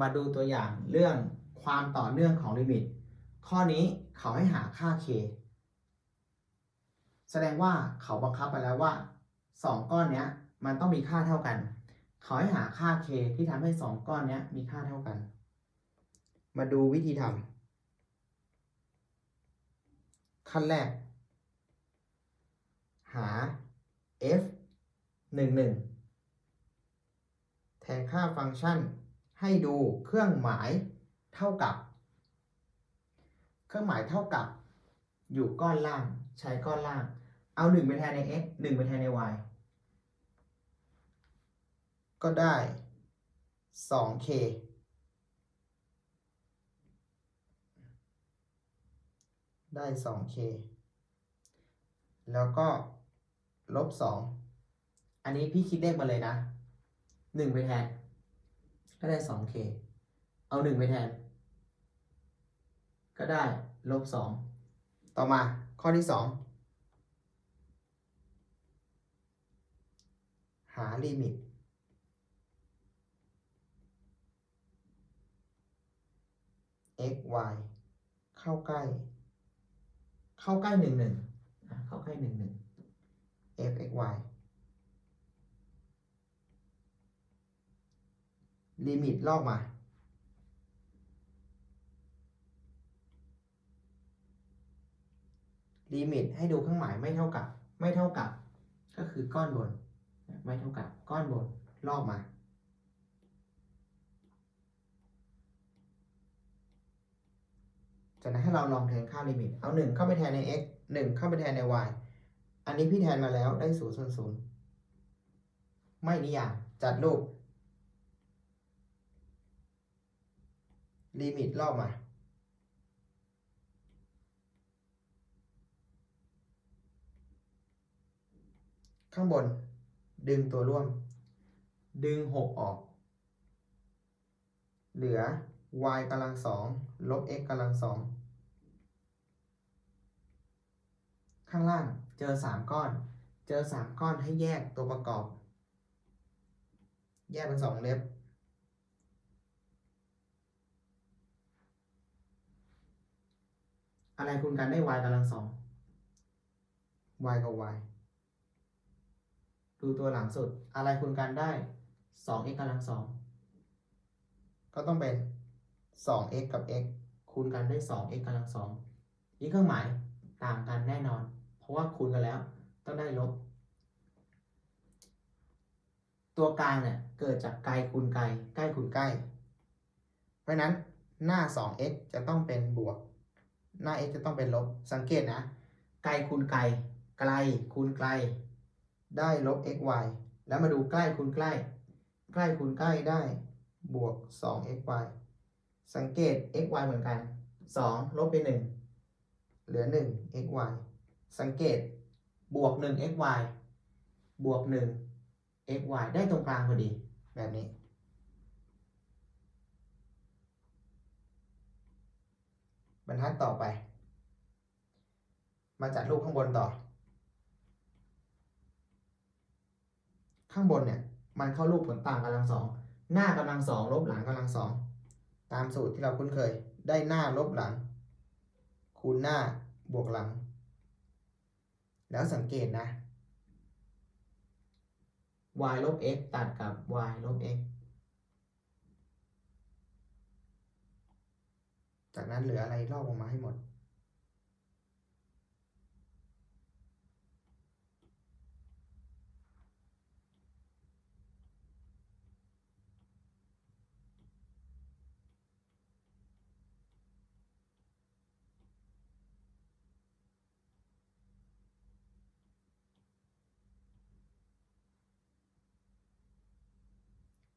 มาดูตัวอย่างเรื่องความต่อเนื่องของลิมิต ข้อนี้เขาให้หาค่า k แสดงว่าเขาบังคับไปแล้วว่า 2 ก้อนเนี้ยมันต้องมีค่าเท่ากัน เขาให้หาค่า k ที่ทำให้ 2 ก้อนเนี้ยมีค่าเท่ากัน มาดูวิธีทำขั้นแรก หา f 1 1แทนค่าฟังก์ชัน ให้ดูเครื่องหมายเท่ากับ เครื่องหมายเท่ากับ อยู่ก้อนล่างใช้ก้อนล่าง เอา1ไปแทนใน x 1ไปแทนใน y ก็ได้ 2k ได้ 2k แล้วก็ลบ 2 อันนี้พี่คิดเลขมาเลยนะ 1 ไปแทน ก็ได้ 2k เอา 1 ไปแทน ก็ได้ลบ 2 ต่อมาข้อที่ 2 หาลิมิต x y เข้าใกล้ เข้าใกล้1 1อะเข้าใกล้1 1 f x y ลิมิตลอกมา ลิมิตให้ดูเครื่องหมายไม่เท่ากับ ไม่เท่ากับ ก็คือก้อนบน ไม่เท่ากับ ก้อนบนลอกมาจากนั้นให้เราลองแทนค่าลิมิต เอา 1 เข้าไปแทนใน x 1 เข้าไปแทนใน y อันนี้พี่แทนมาแล้วได้0ส่วน0ไม่นิยามจัดรูป ลิมิตลอกมา ข้างบน ดึงตัวร่วม ดึง 6 ออก เหลือ y กำลังสองลบ x กำลังสองข้างล่างเจอ 3 ก้อน เจอ 3 ก้อนให้แยกตัวประกอบ แยกเป็น 2 เล็บ อะไรคูณกันได้ y กำลังสอง y กับ y ดูตัวหลังสุด อะไรคูณกันได้ 2x กำลังสอง ก็ต้องเป็น 2x กับ x คูณกันได้ 2x กำลังสองนี่เครื่องหมายต่างกันแน่นอน เพราะว่าคูณกันแล้วต้องได้ลบ ตัวกลางเนี่ยเกิดจากไกลคูณไกล ใกล้คูณใกล้ เพราะนั้นหน้า 2x จะต้องเป็นบวก หน้า x จะต้องเป็นลบ สังเกตนะ ไกลคูณไกล ไกลคูณไกล ได้ลบ xy แล้วมาดูใกล้คูณใกล้ ใกล้คูณใกล้ได้ บวก 2xy สังเกต xy เหมือนกัน 2 ลบไป 1 เหลือ 1 xy สังเกตบวก 1 xy บวก 1 xy ได้ตรงกลางพอดี แบบนี้ บรร ทัดต่อไป มาจัดรูปข้างบนต่อ ข้างบนเนี่ย มันเข้ารูปผลต่างกำลังสองหน้ากำลังสองลบหลังกำลังสองตามสูตรที่เราคุ้นเคย ได้หน้าลบหลัง คูณหน้าบวกหลัง แล้วสังเกตนะ y ลบ x ตัดกับ y ลบ x จากนั้นเหลืออะไรลอกออกมาให้หมด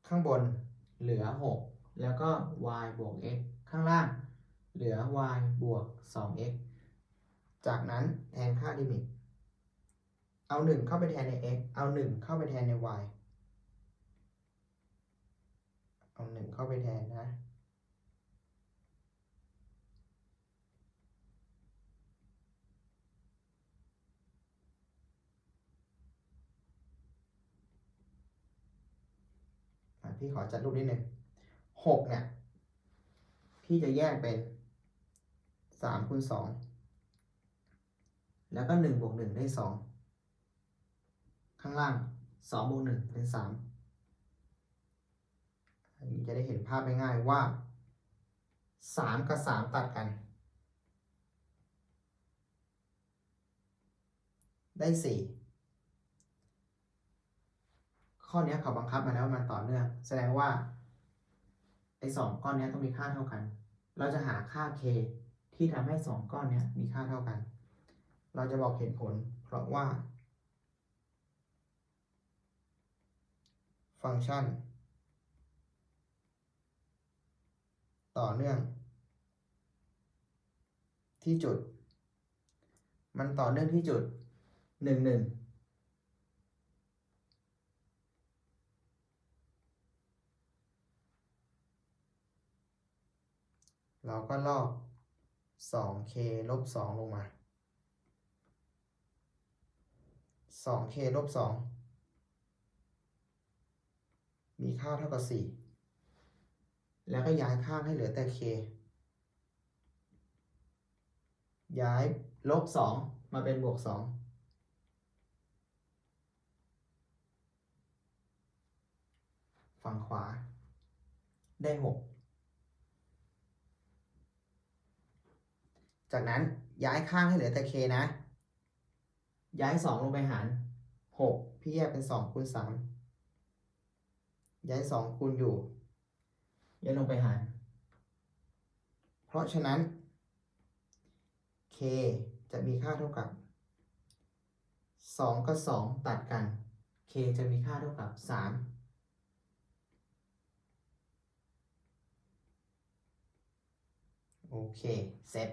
ข้างบนเหลือ 6 แล้วก็ y บวก x ข้างล่าง เหลือ y บวก 2x จากนั้นแทนค่าลิมิต เอา 1 เข้าไปแทนใน x เอา 1 เข้าไปแทนใน y เอา 1 เข้าไปแทนนะ พี่ขอจัดรูปนิดหนึ่งหกเนี่ย พี่จะแยกเป็น สามคูณสองแล้วก็หนึ่งบวกหนึ่งได้สองข้างล่างสองบวกหนึ่งเป็นสามอันนี้จะได้เห็นภาพง่ายๆว่าสามกับสามตัดกัน ได้สี่ข้อนี้เขาบังคับมาแล้วมันต่อเนื่อง แสดงว่าไอ้สองก้อนนี้ต้องมีค่าเท่ากัน เราจะหาค่า k ที่ทำให้สองก้อนเนี้ยมีค่าเท่ากัน เราจะบอกเหตุผล เพราะว่า ฟังก์ชัน ต่อเนื่อง ที่จุด มันต่อเนื่องที่จุดหนึ่งหนึ่งเราก็ลอก 2k ลบ2ลงมา 2k ลบ2มีค่าเท่ากับ 4 แล้วก็ย้ายข้างให้เหลือแต่ k ย้ายลบ 2 มาเป็นบวก 2ฝั่งขวา ได้ 6 จากนั้นย้ายข้างให้เหลือแต่ k นะ ย้าย 2 ลงไปหาร 6 พี่แยกเป็น 2 คูณ 3 ย้าย 2 คูณอยู่ ย้ายลงไปหาร เพราะฉะนั้น k จะมีค่าเท่ากับ 2 กับ 2 ตัดกัน k จะมีค่าเท่ากับ 3โอเค เสร็จ